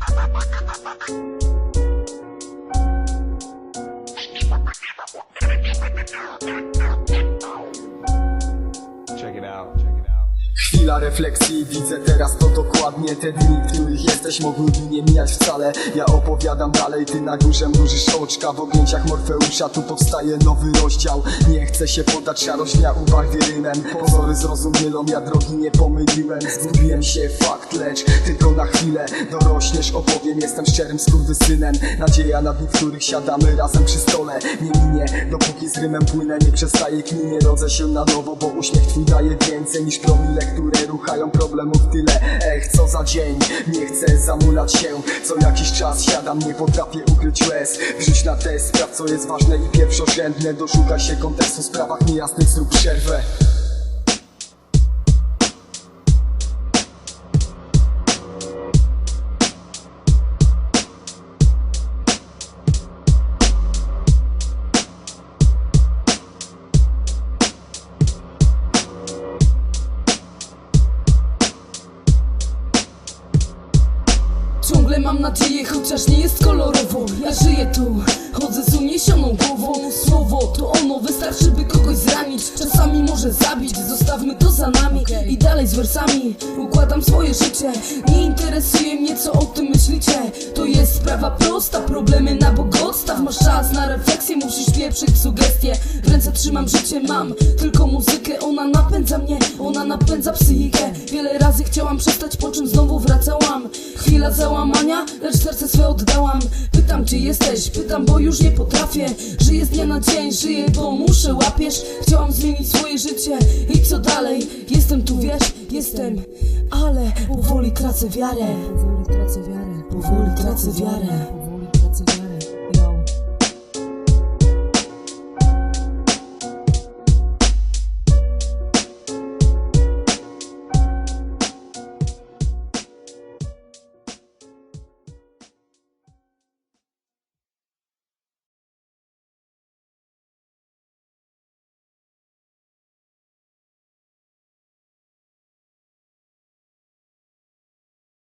Thank you. Chwila refleksji, widzę teraz to dokładnie Te dni, których jesteś. Mogłyby nie mijać wcale. Ja opowiadam dalej, ty na górze mrużysz oczka. W objęciach Morfeusza tu powstaje nowy rozdział. Nie chcę się poddać szarość dnia ubarwię rymem. Pozory zrozumielą, ja drogi nie pomyliłem. Zgubiłem się, fakt, lecz tylko na chwilę. Dorośniesz, opowiem, jestem szczerym skurwysynem. Nadzieja na dni, w których siadamy razem przy stole. Nie minie, dopóki z rymem płynę Nie przestaje kminie, rodzę się na nowo Bo uśmiech twój daje więcej niż promile Które ruchają problemów tyle. Ech, co za dzień, nie chcę zamulać się. Co jakiś czas siadam, nie potrafię ukryć łez. Wrzuć na test, sprawdź co jest ważne i pierwszorzędne. Doszukaj się kontekstu w sprawach niejasnych, zrób przerwę Ciągle mam nadzieję, chociaż nie jest kolorowo. Ja żyję tu, chodzę z uniesioną głową. Słowo to ono, wystarczy by kogoś zranić. Czasami może zabić, zostawmy to za nami. I dalej z wersami układam swoje życie. Nie interesuje mnie co o tym myślicie. To jest sprawa prosta, problemy na bok odstaw Masz czas na refleksję, musisz pieprzyć sugestie. W ręce trzymam życie, mam tylko muzykę. Ona napędza mnie, ona napędza psychikę. Wiele razy chciałam przestać, po czym znowu wracałam Chwila załamania, lecz serce swe oddałam. Pytam gdzie jesteś, pytam bo już nie potrafię. Żyję z dnia na dzień, żyję bo muszę, łapiesz. Chciałam zmienić swoje życie. I co dalej? Jestem tu, wiesz, jestem. Ale powoli tracę wiarę. Powoli tracę wiarę. Powoli tracę wiarę